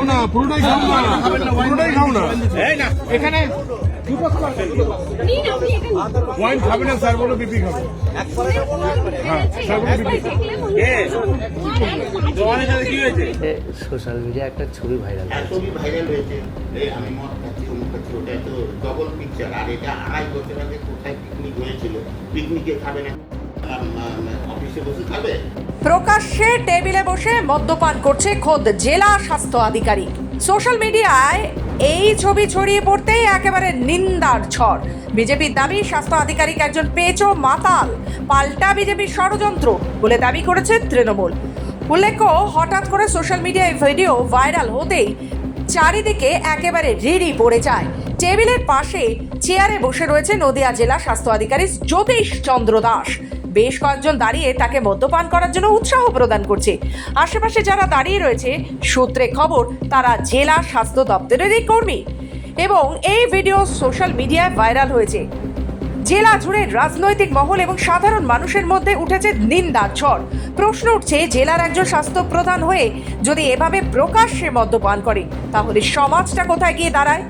খাও না পুরোটাই খাও না পুরোটাই খাও না। এখানে নিন এখানে। ওয়াইন খাবে না স্যার বলো বিপি খাবে। হ্যাঁ হয়েছে সোশ্যাল মিডিয়া একটা ছবি ভাইরাল ছবি ভাইরাল হয়েছে। আমি মদ খাচ্ছি অমুক খাচ্ছি ওটা তো ডবল পিকচার আর এটা আড়াই বছর আগে কোথায় পিকনিক হয়েছিল? পিকনিকে খাবে না? অফিসে বসে খাবে? প্রকাশ্যে টেবিলে বসে মদ্যপান করছে খোদ জেলা স্বাস্থ্য আধিকারিক। সোশ্যাল মিডিয়ায় এই ছবি ছড়িয়ে পড়তেই একেবারে নিন্দার ঝড়। বিজেপির দাবি, স্বাস্থ্য আধিকারিক একজন পেচো মাতাল, পাল্টা বিজেপির ষড়যন্ত্র বলে দাবি করেছে তৃণমূল। উল্লেখ্য, হঠাৎ করে সোশ্যাল মিডিয়ায় ভিডিও ভাইরাল হতেই চারিদিকে একেবারে রিড়ি পড়ে যায়। টেবিলের পাশে চেয়ারে বসে রয়েছে নদিয়া জেলা স্বাস্থ্য আধিকারিক জ্যোতিষ চন্দ্র দাস। বেশ কয়েকজন দাঁড়িয়ে তাকে মদ্যপান করার জন্য উৎসাহ প্রদান করছে। আশেপাশে যারা দাঁড়িয়ে রয়েছে, সূত্রে খবর, তারা জেলা স্বাস্থ্য দপ্তরেরই কর্মী। এবং এই ভিডিও সোশ্যাল মিডিয়ায় ভাইরাল হয়েছে। জেলা জুড়ে রাজনৈতিক মহল এবং সাধারণ মানুষের মধ্যে উঠেছে নিন্দা, ঝড়। প্রশ্ন উঠছে, জেলার একজন স্বাস্থ্য প্রধান হয়ে যদি এভাবে প্রকাশ্যে মদ্যপান করে, তাহলে সমাজটা কোথায় গিয়ে দাঁড়ায়?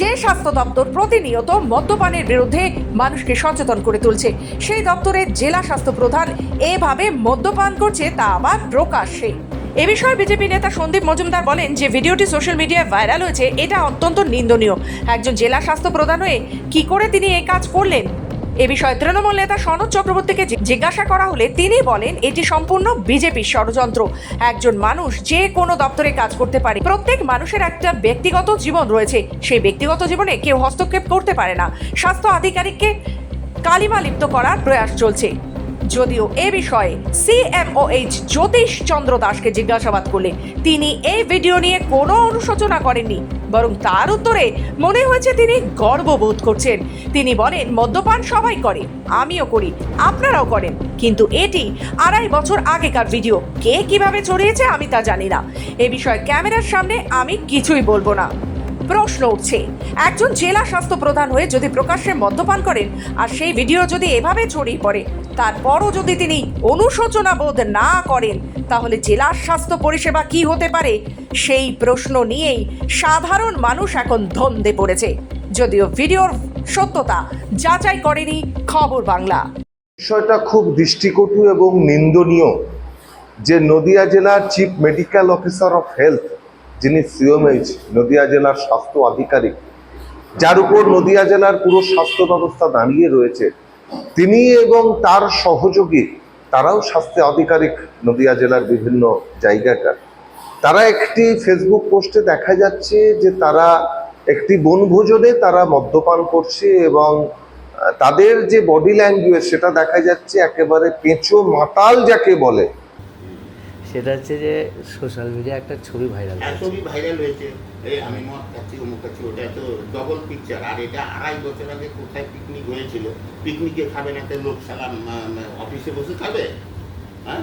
যে স্বাস্থ্য দপ্তর প্রতিনিয়ত মদ্যপানের বিরুদ্ধে মানুষকে সচেতন করে তুলছে, সেই দপ্তরের জেলা স্বাস্থ্য প্রধান এভাবে মদ্যপান করছে তা আবার প্রকাশ্যে। এ বিষয়ে বিজেপি নেতা সন্দীপ মজুমদার বলেন যে, ভিডিওটি সোশ্যাল মিডিয়ায় ভাইরাল হয়েছে, এটা অত্যন্ত নিন্দনীয়। একজন জেলা স্বাস্থ্য প্রধান হয়ে কি করে তিনি এ কাজ করলেন? এ বিষয়ে তৃণমূল নেতা সনদ চক্রবর্তীকে জিজ্ঞাসা করা হলে তিনি বলেন, এটি সম্পূর্ণ বিজেপির ষড়যন্ত্র। একজন মানুষ যে কোনো দপ্তরে কাজ করতে পারে। প্রত্যেক মানুষের একটা ব্যক্তিগত জীবন রয়েছে। সেই ব্যক্তিগত জীবনে কেউ হস্তক্ষেপ করতে পারে না। স্বাস্থ্য আধিকারিককে কালিমা লিপ্ত করার প্রয়াস চলছে। যদিও এ বিষয়ে সিএমওএইচ জ্যোতিষ চন্দ্র দাসকে জিজ্ঞাসাবাদ করলে তিনি এই ভিডিও নিয়ে কোনো অনুশোচনা করেননি, বরং তার উত্তরে মনে হয়েছে তিনি গর্ববোধ করছেন। তিনি বলেন, মদ্যপান সবাই করে, আমিও করি, আপনারাও করেন। কিন্তু এটি আড়াই বছর আগেকার ভিডিও, কে কীভাবে ছড়িয়েছে আমি তা জানি না। এ বিষয়ে ক্যামেরার সামনে আমি কিছুই বলব না। প্রশ্ন উঠছে, একজন জেলা স্বাস্থ্য প্রধান হয়ে যদি প্রকাশ্যে মদ্যপান করেন, আর সেই ভিডিও যদি এভাবে ছড়িয়ে পড়ে তারপরও যদি তিনি অনুশোচনা বোধ না করেন, তাহলে জেলার স্বাস্থ্য পরিষেবা কি হতে পারে? সেই প্রশ্ন নিয়েই সাধারণ মানুষ এখন ধন্দে পড়েছে। যদিও ভিডিওর সত্যতা যাচাই করেনি খবর বাংলা। বিষয়টা খুব দৃষ্টিকটু এবং নিন্দনীয় যে নদিয়া জেলার chief medical officer of health যিনি সিওমএইচ নদিয়া জেলার স্বাস্থ্য আধিকারিক, যার উপর নদিয়া জেলার পুরো স্বাস্থ্য ব্যবস্থা দাঁড়িয়ে রয়েছে তিনি এবং তার সহযোগী, তারাও স্বাস্থ্য আধিকারিক নদিয়া জেলার বিভিন্ন জায়গাকার। তারা একটি ফেসবুক পোস্টে দেখা যাচ্ছে যে তারা একটি বনভোজনে তারা মদ্যপান করছে এবং তাদের যে বডি ল্যাঙ্গুয়েজ সেটা দেখা যাচ্ছে একেবারে পেঁচো মাতাল যাকে বলে সেটা হচ্ছে যে সোশ্যাল মিডিয়া একটা ছবি ভাইরাল আর ছবি ভাইরাল হয়েছে। এই আমি খাচ্ছি অমুক খাচ্ছি ওটা তো ডবল পিকচার আর এটা আড়াই বছর আগে কোথায় পিকনিক হয়েছিল? পিকনিকে খাবে না লোক সালাম অফিসে বসে খাবে? হ্যাঁ?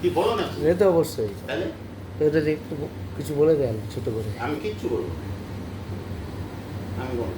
কি বলো না? এ তো অবশ্যই। তাহলে? এটা একটু কিছু বলে দেন ছোট করে। আমি কিচ্ছু বলব আমি বলব।